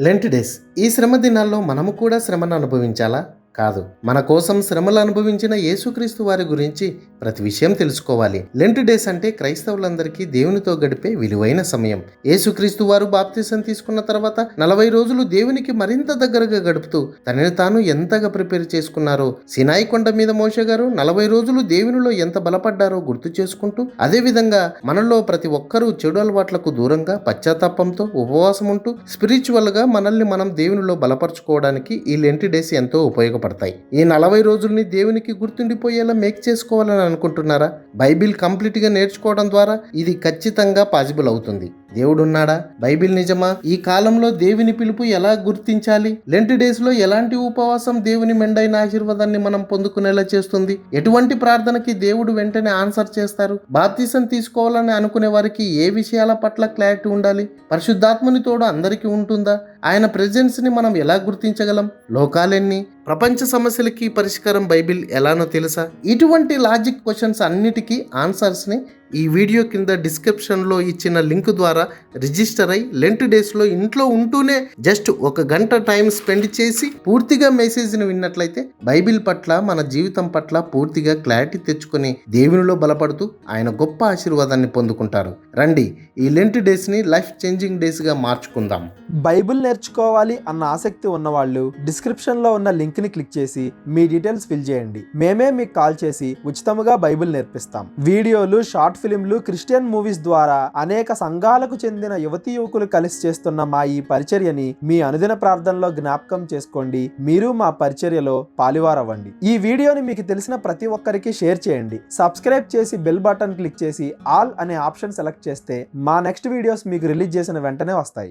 Lent days. ఈ శ్రమ దినాల్లో మనము కూడా శ్రమను అనుభవించాలా? కాదు. మన కోసం శ్రమలు అనుభవించిన యేసుక్రీస్తు వారి గురించి ప్రతి విషయం తెలుసుకోవాలి. లెంట్ డేస్ అంటే క్రైస్తవులందరికీ దేవునితో గడిపే విలువైన సమయం. యేసుక్రీస్తు వారు బాప్తిసం తీసుకున్న తర్వాత నలభై రోజులు దేవునికి మరింత దగ్గరగా గడుపుతూ తనని తాను ఎంతగా ప్రిపేర్ చేసుకున్నారో సినాయి కొండ మీద మోషే గారు నలభై రోజులు దేవునిలో ఎంత బలపడ్డారో గుర్తు చేసుకుంటూ అదేవిధంగా మనలో ప్రతి ఒక్కరూ చెడు అలవాట్లకు దూరంగా పశ్చాత్తాపంతో ఉపవాసం ఉంటూ స్పిరిచువల్గా మనల్ని మనం దేవునిలో బలపరచుకోవడానికి ఈ లెంట్ డేస్ ఎంతో ఉపయోగపడతాయి. ఈ నలభై రోజుల్ని దేవునికి గుర్తుండిపోయేలా మేక్ చేసుకోవాలని అనుకుంటున్నారా? బైబిల్ కంప్లీట్గా నేర్చుకోవడం ద్వారా ఇది ఖచ్చితంగా పాసిబుల్ అవుతుంది. దేవుడున్నాడా? బైబిల్ నిజమా? ఈ కాలంలో దేవుని పిలుపు ఎలా గుర్తించాలి? లెంట్ డేస్లో ఎలాంటి ఉపవాసం దేవుని మెండైన ఆశీర్వాదాన్ని మనం పొందుకునేలా చేస్తుంది? ఎటువంటి ప్రార్థనకి దేవుడు వెంటనే ఆన్సర్ చేస్తారు? బాప్తీసం తీసుకోవాలని అనుకునే వారికి ఏ విషయాల పట్ల క్లారిటీ ఉండాలి? పరిశుద్ధాత్మని తోడు అందరికీ ఉంటుందా? ఆయన ప్రెజెన్స్ని మనం ఎలా గుర్తించగలం? లోకాలెన్ని? ప్రపంచ సమస్యలకి పరిష్కారం బైబిల్ ఎలానో తెలుసా? ఇటువంటి లాజిక్ క్వశ్చన్స్ అన్నిటికీ ఆన్సర్స్ని ఈ వీడియో కింద డిస్క్రిప్షన్లో ఇచ్చిన లింక్ ద్వారా రిజిస్టర్ అయి లెంట్ డేస్లో ఇంట్లో ఉంటూనే జస్ట్ ఒక గంట టైం స్పెండ్ చేసి పూర్తిగా మెసేజ్ని విన్నట్లయితే బైబిల్ పట్ల మన జీవితం పట్ల పూర్తిగా క్లారిటీ తెచ్చుకొని దేవునిలో బలపడుతూ ఆయన గొప్ప ఆశీర్వాదాన్ని పొందుకుంటారు. రండి ఈ లెంట్ డేస్ని లైఫ్ చేంజింగ్ డేస్గా మార్చుకుందాం. బైబిల్ నేర్చుకోవాలి అన్న ఆసక్తి ఉన్నవాళ్ళు డిస్క్రిప్షన్లో ఉన్న లింక్ని క్లిక్ చేసి మీ డీటెయిల్స్ ఫిల్ చేయండి. మేమే మీకు కాల్ చేసి ఉచితంగా బైబిల్ నేర్పిస్తాం. వీడియోలు షార్ట్ ఫిలింలు క్రిస్టియన్ మూవీస్ ద్వారా అనేక సంఘాలకు చెందిన యువతి యువకులు కలిసి చేస్తున్న మా ఈ పరిచర్యని మీ అనుదిన ప్రార్థనలో జ్ఞాపకం చేసుకోండి. మీరు మా పరిచర్యలో పాలివారవ్వండి. ఈ వీడియోని మీకు తెలిసిన ప్రతి ఒక్కరికి షేర్ చేయండి. సబ్స్క్రైబ్ చేసి బెల్ బటన్ క్లిక్ చేసి ఆల్ అనే ఆప్షన్ సెలెక్ట్ చేస్తే మా నెక్స్ట్ వీడియోస్ మీకు రిలీజ్ చేసిన వెంటనే వస్తాయి.